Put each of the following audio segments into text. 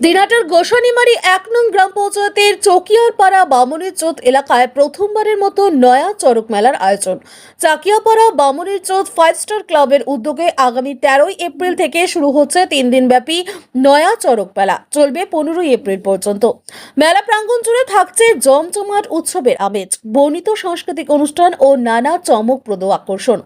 দিনাটার গোসানিমারি এক নং গ্রাম পঞ্চায়েতের চকিয়ারপাড়া বামনের চোত এলাকায় প্রথমবারের মতো নয়া চড়ক মেলার আয়োজন। চাকিয়াপাড়া বামনের চোত ফাইভ স্টার ক্লাবের উদ্যোগে আগামী তেরোই এপ্রিল থেকে শুরু হচ্ছে তিন দিনব্যাপী নয়া চড়ক মেলা। চলবে পনেরোই এপ্রিল পর্যন্ত। মেলা প্রাঙ্গণ জুড়ে থাকছে জমজমাট উৎসবের আমেজ, বর্ণিত সাংস্কৃতিক অনুষ্ঠান ও নানা চমকপ্রদ আকর্ষণ।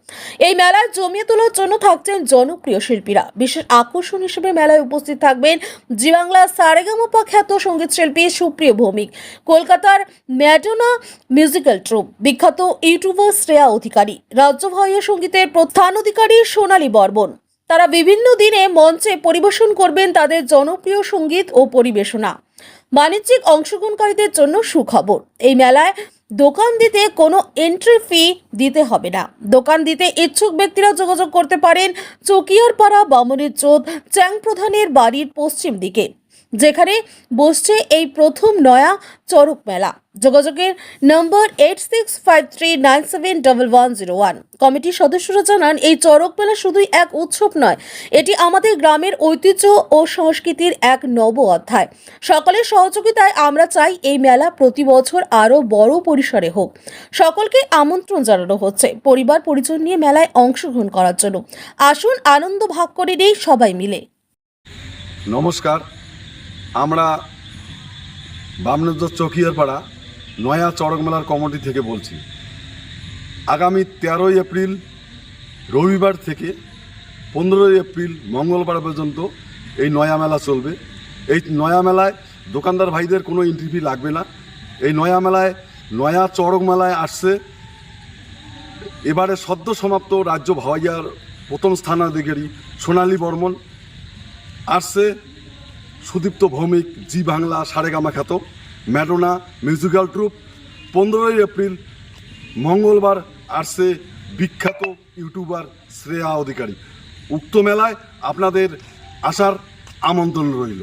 এই মেলায় জমিয়ে তোলার জন্য থাকছেন জনপ্রিয় শিল্পীরা। বিশেষ আকর্ষণ হিসেবে মেলায় উপস্থিত থাকবেন জি বাংলা সারেগামাপা খ্যাত সংগীত শিল্পী সুপ্রিয় ভৌমিক। কলকাতার ম্যাডোনা মিউজিক্যাল ট্রুপ, বিখ্যাত ইউটিউবার শ্রেয়া অধিকারী রাজ্য ভাইয়া সঙ্গীতের প্রধান অধিকারী সোনালী বর্মন। তারা বিভিন্ন দিনে মঞ্চে পরিবেশন করবেন তাদের জনপ্রিয় সংগীত ও পরিবেশনা। বাণিজ্যিক অংশগ্রহণকারীদের জন্য সুখবর, এই মেলায় দোকান দিতে কোনো এন্ট্রি ফি দিতে হবে না। দোকান দিতে ইচ্ছুক ব্যক্তিরা যোগাযোগ করতে পারেন চকিয়ারপাড়া বামনের চোদ, চ্যাং প্রধানের বাড়ির পশ্চিম দিকে। যেখানে বসছে এই প্রথম নয়া চড়ক মেলা। যোগাযোগের number eight six five three nine seven one zero one কমিটির সদস্যরা জানান, এই চড়ক মেলা শুধুই এক উৎসব নয়, এটি আমাদের গ্রামের ঐতিহ্য ও সংস্কৃতির এক নব অধ্যায়। সকলের সহযোগিতায় আমরা চাই এই মেলা প্রতি বছর আরও বড় পরিসরে হোক। সকলকে আমন্ত্রণ জানানো হচ্ছে পরিবার পরিজন নিয়ে মেলায় অংশগ্রহণ করার জন্য। আসুন আনন্দ ভাগ করে নেই সবাই মিলে। নমস্কার আমরা বামনজর চকিয়ারপাড়া নয়া চড়ক মেলার কমিটি থেকে বলছি। আগামী তেরোই এপ্রিল রবিবার থেকে পনেরোই এপ্রিল মঙ্গলবার পর্যন্ত এই নয়া মেলা চলবে। এই নয়া মেলায় দোকানদার ভাইদের কোনো এন্ট্রি ফি লাগবে না। এই নয়া মেলায়, নয়া চড়ক মেলায় আসছে। এবারে সদ্য সমাপ্ত রাজ্য ভাওয়াইয়ার প্রথম স্থানাধিকারী সোনালী বর্মন। আসছে সুদীপ্ত ভৌমিক, জি বাংলা, সারেগামা খ্যাত, ম্যাডোনা মিউজিক্যাল ট্রুপ, পনেরোই এপ্রিল, মঙ্গলবার আসছে বিখ্যাত ইউটিউবার শ্রেয়া অধিকারী। উক্ত মেলায় আপনাদের আসার আমন্ত্রণ রইল।